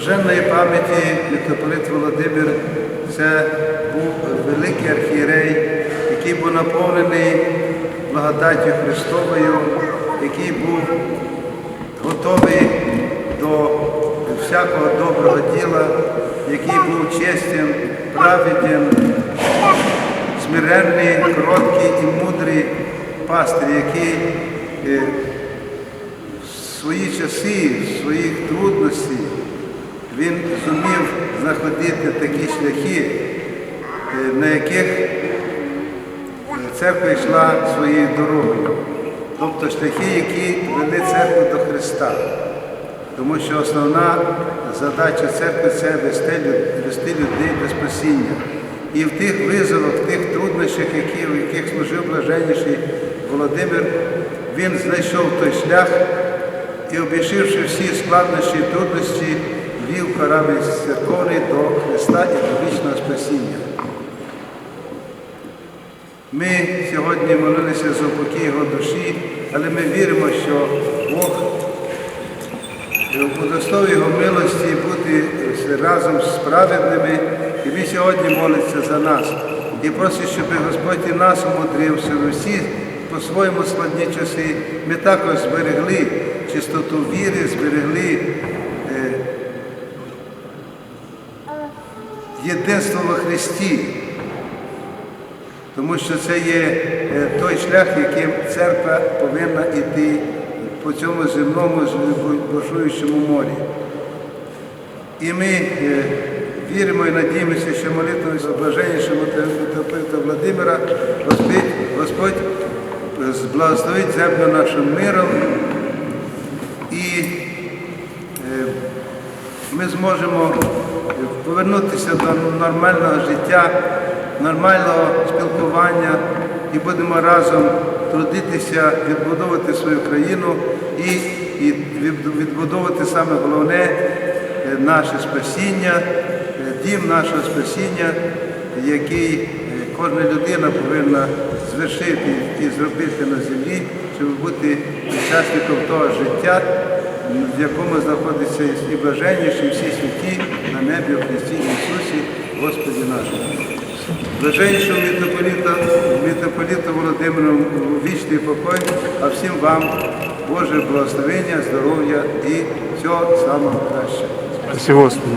Блаженної пам'яті митрополит Володимир це був великий архієрей, який був наповнений благодаттю Христовою, який був готовий до всякого доброго діла, який був честен, праведен, смиренний, кроткий і мудрий пастир, який е, в свої часи, в своїх трудностей, він зумів знаходити такі шляхи, е, на яких е, церква йшла своєю дорогою. Тобто шляхи, які вели церкву до Христа. Тому що основна задача церкви це вести, людей до спасіння. І в тих визовах, в тих труднощах, які, в яких служив блаженніший Володимир, він знайшов той шлях і, обійшовши всі складнощі і трудності, вів корабль церковний до Христа і до вічного спасіння. Ми сьогодні молилися за упокій його душі, але ми віримо, що Бог удостоїв його милості бути разом з праведними, і він сьогодні молиться за нас. І просить, щоб Господь і нас умудрив, щоб всі по-своєму складні часи ми також зберегли чистоту віри, зберегли єдинство во Христі. Тому що це є е, той шлях, яким церква повинна йти по цьому земному бушуючому морі. І ми е, віримо і надіємося, що молитвою блаженнішого митрополита Владимира Господь, Господь благословить землю нашим миром і ми зможемо повернутися до нормального життя, нормального спілкування і будемо разом трудитися, відбудовувати свою країну і, відбудовувати саме головне е, наше спасіння, е, дім нашого спасіння, який е, кожна людина повинна звершити і зробити на землі, щоб бути учасником того життя, в якому знаходиться і блаженніші, всі святі на небі в Христі Ісусі, Господі нашому. Блаженнішого митрополіта, митрополіта Володимиру вічний покой, а всім вам Боже благословення, здоров'я і всього самого кращого. Спасибо Господи.